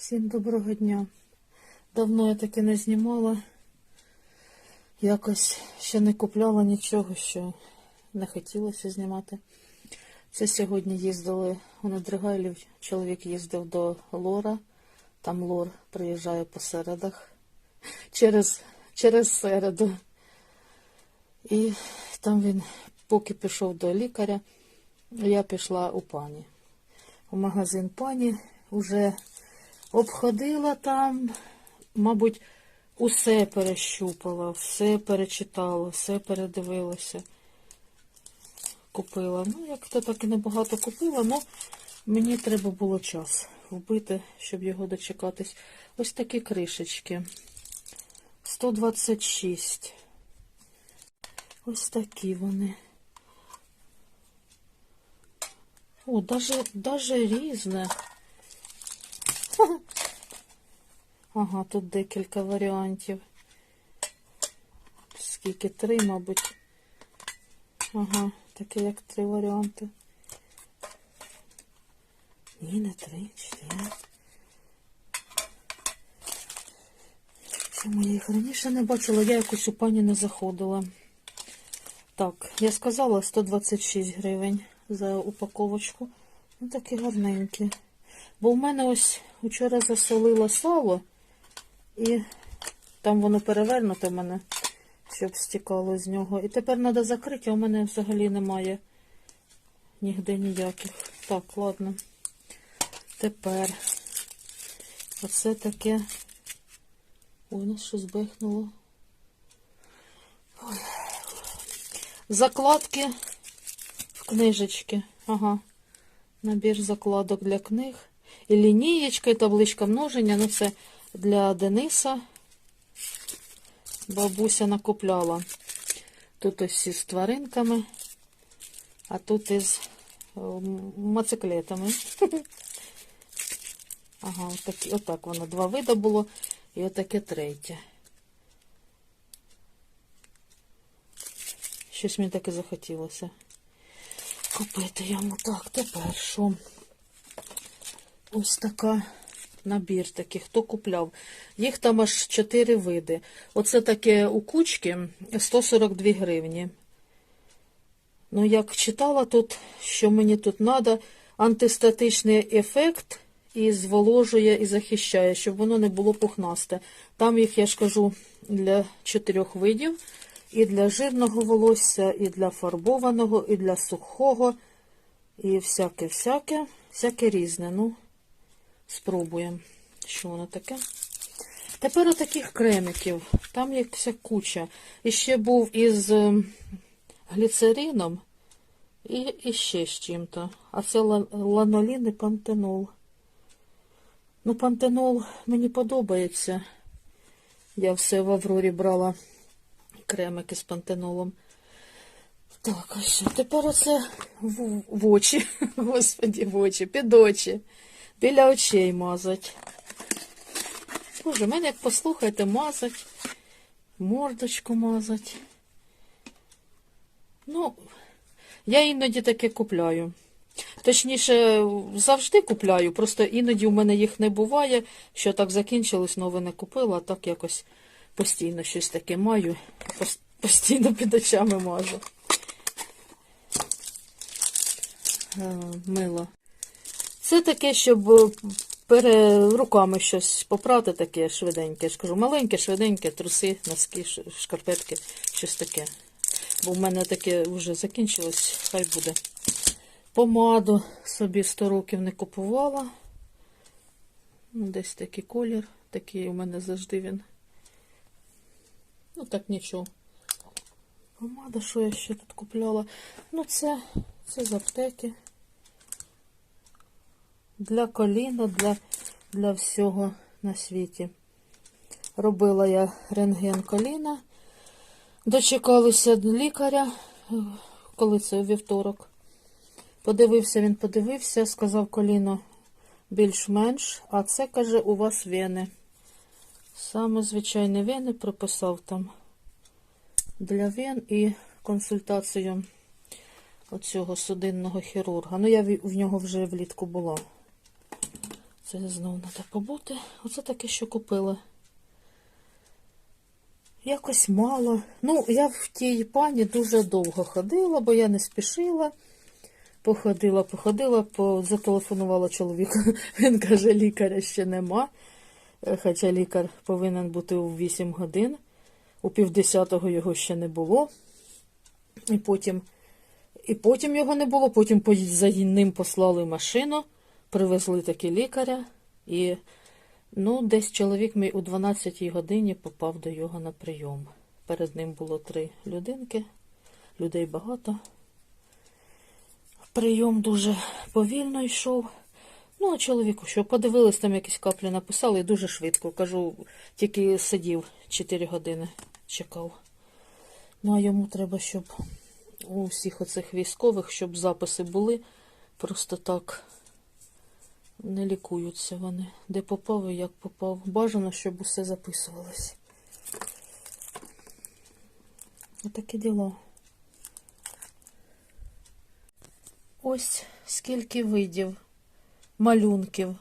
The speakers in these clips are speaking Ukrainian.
Всім доброго дня. Давно я таки не знімала. Якось ще не купляла нічого, що не хотілося знімати. Це сьогодні їздили у Недригайлів. Чоловік їздив до Лора. Там Лор приїжджає по середах через, через середу. І там він, поки пішов до лікаря, я пішла у пані. У магазин пані вже обходила там, мабуть, усе перещупала, все перечитала, все передивилася. Купила. Ну, як то так і небагато купила, але мені треба було час вбити, щоб його дочекатись. Ось такі кришечки. 126. Ось такі вони. О, даже, даже різне. Ага, тут декілька варіантів. Скільки? Три, мабуть. Ага, таке як три варіанти. Ні, не три, чотири. Чому я їх раніше не бачила, я якось у пані не заходила. Так, я сказала 126 гривень за упаковочку. Ну, такі гарненькі. Бо в мене ось вчора засолила сало, і там воно перевернуте в мене, щоб стікало з нього. І тепер треба закрити, а у мене взагалі немає нігде ніяких. Так, ладно. Тепер оце таке. Ой, нас щось бихнуло. Закладки в книжечки. Ага. Набір закладок для книг. І лінієчка, і табличка множення. Ну, це для Дениса. Бабуся накупляла. Тут ось всі з тваринками, а тут із е, моциклетами. Ага, отакі, отак воно. Два вида було. І отаке третє. Щось мені таке захотілося купити йому. Так, тепер що? Ось така набір такий. Хто купляв? Їх там аж 4 види. Оце таке у кучки 142 гривні. Ну, як читала тут, що мені тут треба, антистатичний ефект і зволожує і захищає, щоб воно не було пухнасте. Там їх, я ж кажу, для чотирьох видів. І для жирного волосся, і для фарбованого, і для сухого, і всяке-всяке, всяке різне. Ну, спробуємо, що воно таке. Тепер отаких кремиків. Там є вся куча. І ще був із е, гліцерином і, і ще з чим-то. А це ланолін і пантенол. Ну, пантенол мені подобається. Я все в Аврорі брала кремики з пантенолом. Так, а що? Тепер оце в, в очі. Господі, в очі, під очі. Біля очей мазать. Боже, мене як послухайте, мазать, мордочку мазать. Ну, я іноді таке купляю. Точніше, завжди купляю, просто іноді в мене їх не буває, що так закінчилось, нове не купила, а так якось постійно щось таке маю, постійно під очами мажу. Е, Мило. Це таке, щоб е, пере руками щось попрати, таке швиденьке. Я ж кажу, маленьке, швиденьке, труси, носки, шкарпетки, щось таке. Бо в мене таке вже закінчилось, хай буде. Помаду собі 100 років не купувала. Ну, Десь такий колір, такий у мене завжди він. Ну, так нічого. Помада, що я ще тут купляла? Ну, це, це з аптеки. Для коліна, для, для всього на світі. Робила я рентген коліна. Дочекалися лікаря, е, коли це у вівторок. Подивився, він подивився, сказав коліно більш-менш, а це, каже, у вас вени. Саме звичайні вени прописав там для вен і консультацію оцього судинного хірурга. Ну, я в нього вже влітку була. Це знову треба побути. Оце таке, що купила. Якось мало. Ну, я в тій пані дуже довго ходила, бо я не спішила. Походила, походила, по... зателефонувала чоловіку. Він каже, лікаря ще нема. Е, Хоча лікар повинен бути у 8 годин. У півдесятого його ще не було. І потім, і потім його не було. Потім за ним послали машину, привезли таки лікаря. І ну, десь чоловік мій у 12 годині попав до його на прийом. Перед ним було три людинки, людей багато. Прийом дуже повільно йшов. Ну, а чоловіку, що подивились, там якісь каплі написали і дуже швидко. Кажу, тільки сидів 4 години, чекав. Ну, а йому треба, щоб у всіх оцих військових, щоб записи були. Просто так не лікуються вони. Де попав і як попав. Бажано, щоб усе записувалось. Отакі діла. Ось скільки видів малюнків.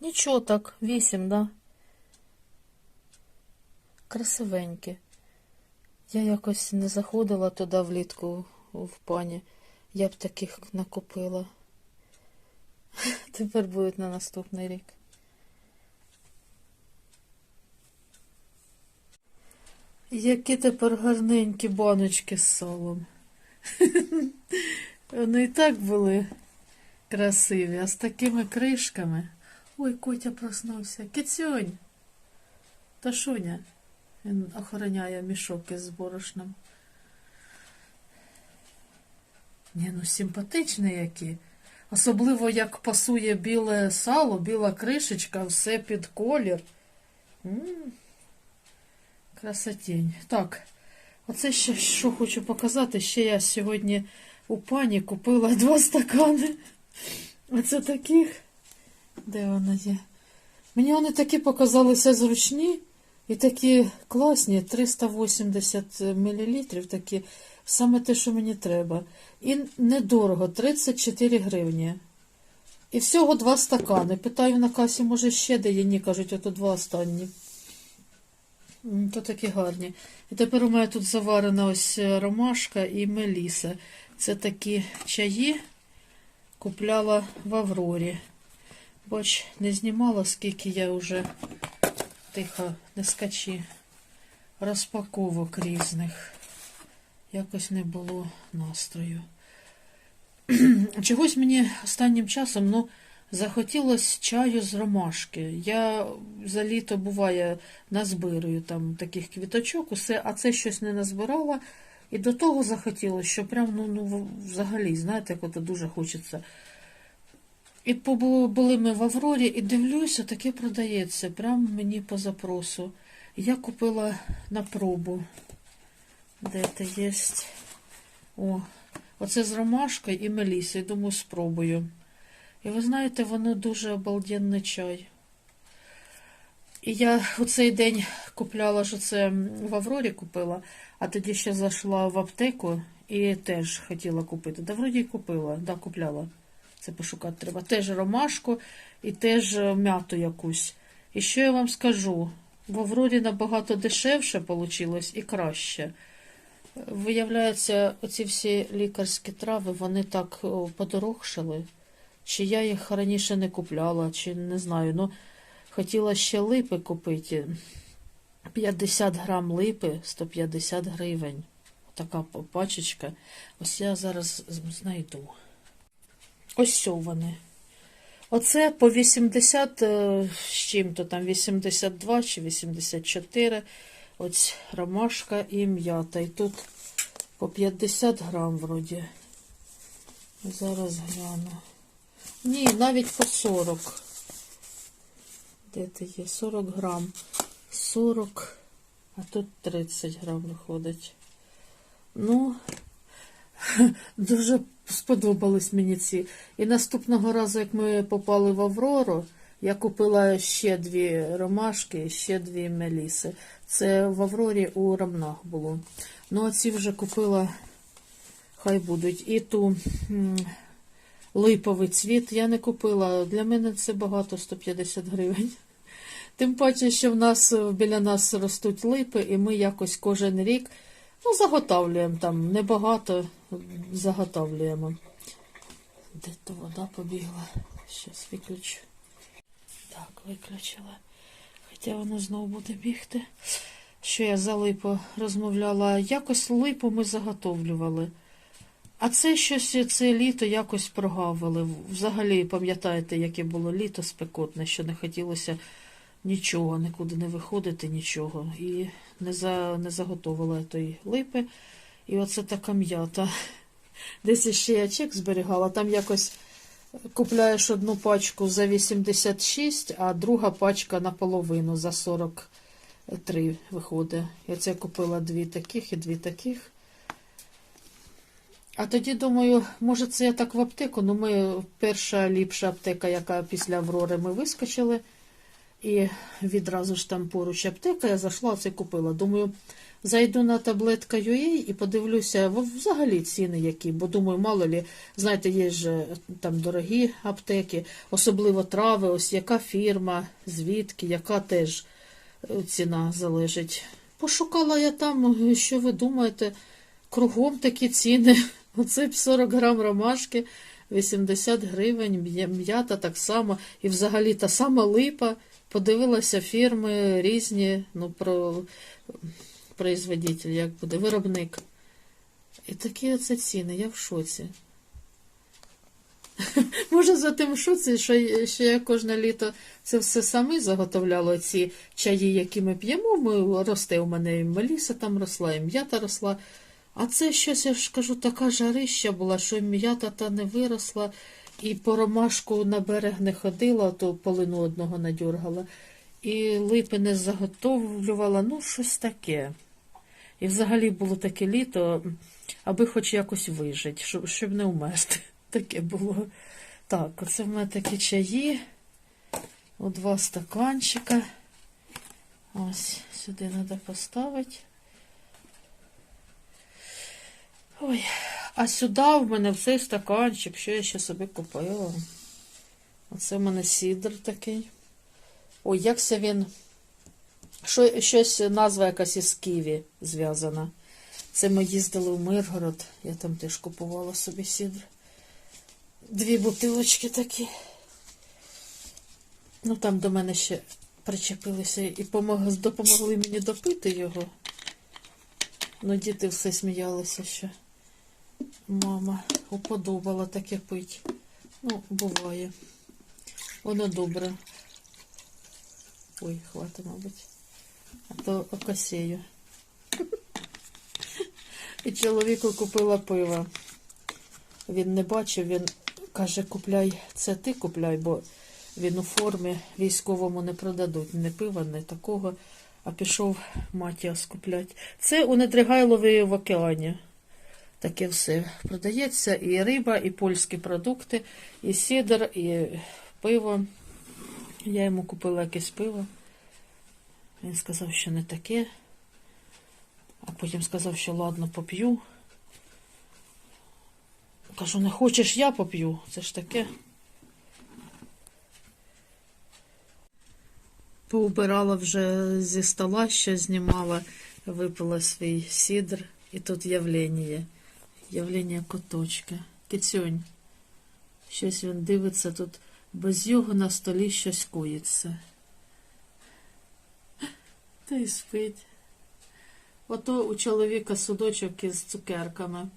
Нічого так, вісім, да? Красивенькі. Я якось не заходила туди влітку в пані. Я б таких накупила. Тепер будуть на наступний рік. Які тепер гарненькі баночки з салом. Вони і так були красиві, а з такими кришками. Ой, Котя проснувся. Кицюнь. Та Шуня. Він охороняє мішок із борошном. Ні, ну симпатичні які. Особливо як пасує біле сало, біла кришечка, все під колір. М, Красотінь. Так, оце ще що хочу показати. Ще я сьогодні у пані купила два стакани. Оце таких. Де вона є? Мені вони такі показалися зручні і такі класні, 380 мл, такі, саме те, що мені треба. І недорого, 34 гривні. І всього два стакани. Питаю на касі, може ще де є? Ні, кажуть, ото два останні. То такі гарні. І тепер у мене тут заварена ось е, ромашка і меліса. Це такі чаї купляла в Аврорі. Бач, не знімала, скільки я вже тихо, не скачі, розпаковок різних. Якось не було настрою. Чогось мені останнім часом ну, захотілося чаю з ромашки. Я за літо буває назбирую там таких квіточок, усе, а це щось не назбирала. І до того захотілося, що прям ну, ну взагалі, знаєте, як ото дуже хочеться. І були ми в Аврорі, і дивлюся, таке продається, прямо мені по запросу. Я купила на пробу. Де це є? О, оце з ромашкою і мелісою. Думаю, спробую. І ви знаєте, воно дуже обалденний чай. І я у цей день купляла ж це в Аврорі купила, а тоді ще зайшла в аптеку і теж хотіла купити. Да, вроді й купила, да, купляла. Це пошукати треба. Теж ромашку і теж е, м'яту якусь. І що я вам скажу? В Аврорі набагато дешевше вийшло і краще. Виявляється, оці всі лікарські трави, вони так о, подорожчали. Чи я їх раніше не купляла, чи не знаю. Ну, хотіла ще липи купити. 50 грам липи, 150 гривень. Така пачечка. Ось я зараз знайду. Ось вони. Оце по 80 е, з чим-то там 82 чи 84. Ось ромашка і м'ята. І тут по 50 грам вроді. Зараз гляну. Ні, навіть по 40. Де ти є? 40 грам. 40, а тут 30 грам виходить. Ну, дуже сподобались мені ці. І наступного разу, як ми попали в Аврору, я купила ще дві ромашки, ще дві меліси. Це в Аврорі у Рамнах було. Ну, а ці вже купила, хай будуть. І ту липовий цвіт. Я не купила. Для мене це багато 150 гривень. Тим паче, що в нас біля нас ростуть липи, і ми якось кожен рік ну, заготовлюємо там небагато заготовлюємо. Де то вода побігла? Щас виключу. Так, виключила. Хоча вона знову буде бігти. Що я за липу розмовляла? Якось липу ми заготовлювали. А це щось це літо якось прогавили. Взагалі, пам'ятаєте, яке було літо спекотне, що не хотілося нічого, нікуди не виходити, нічого. І не, за, не заготовила тої липи. І оце така м'ята. Десь ще я чек зберігала, там якось купляєш одну пачку за 86, а друга пачка наполовину за 43 виходить. Я це купила дві таких і дві таких. А тоді думаю, може це я так в аптеку, ну ми перша ліпша аптека, яка після Аврори ми вискочили. І відразу ж там поруч аптека, я зайшла, це купила. Думаю, зайду на таблетка UA і подивлюся взагалі ціни які, бо думаю, мало лі, знаєте, є ж е, там дорогі аптеки, особливо трави, ось яка фірма, звідки, яка теж е, ціна залежить. Пошукала я там, е, що ви думаєте, кругом такі ціни. Оце б 40 грам ромашки, 80 гривень, м'ята так само, і взагалі та сама липа. Подивилася фірми різні, ну, про производитель, як буде, виробник. І такі оце ціни, я в шоці. Може, за тим шоці, що, що я кожне літо це все самі заготовляла, ці чаї, які ми п'ємо. Ми, росте у мене і меліса там росла, і м'ята росла. А це щось, я ж кажу, така жарища була, що м'ята та не виросла, і по ромашку на берег не ходила, то полину одного надюргала. І липи не заготовлювала, ну, щось таке. І взагалі було таке літо, аби хоч якось вижити, щоб, щоб не вмерти. Таке було. Так, оце в мене такі чаї. О, два стаканчика. Ось, сюди треба поставити. Ой, а сюди в мене в цей стаканчик, що я ще собі купила. Оце в мене сідр такий. Ой, якся він. Що, щось назва якась із Києві зв'язана. Це ми їздили в Миргород. Я там теж купувала собі сідр. Дві бутилочки такі. Ну там до мене ще причепилися і допомогли мені допити його. Ну, діти все сміялися, що мама уподобала таке пить. Ну, буває. Воно добре. Ой, хватить, мабуть. А то окосею. І чоловіку купила пиво. Він не бачив, він каже, купляй, це ти купляй, бо він у формі військовому не продадуть ні пива, ні такого. А пішов Матіас куплять. Це у Недригайлові в океані. Таке все продається. І риба, і польські продукти, і сідр, і пиво. Я йому купила якесь пиво. Він сказав, що не таке. А потім сказав, що ладно, поп'ю. Кажу, не хочеш, я поп'ю. Це ж таке. Поубирала вже зі стола, що знімала, випила свій сідр, і тут явлення. Явлення коточка. Кицюнь. Щось він дивиться тут, без його на столі щось коїться. Та й спить. Ото у чоловіка судочок із цукерками.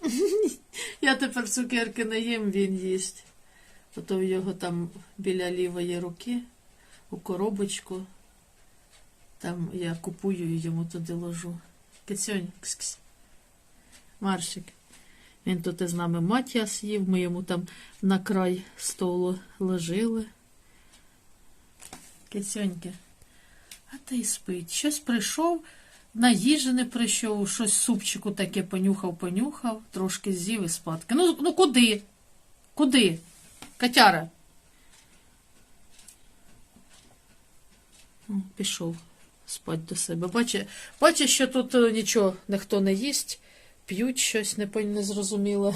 Я тепер цукерки не їм, він їсть. Ото в його там біля лівої руки, у коробочку. Там я купую йому туди ложу. Кицьонь, кс-кс. Маршик. Він тут із нами матіас їв, ми йому там на край столу ложили. Кицьоньки. А ти й спить. Щось прийшов, на їжі не прийшов, щось супчику таке понюхав, понюхав, трошки з'їв і спадки. Ну, ну куди? Куди? Катяра. Пішов спать до себе. Бачить, бачить, що тут е, нічого ніхто не їсть, п'ють щось не, пон- не зрозуміло.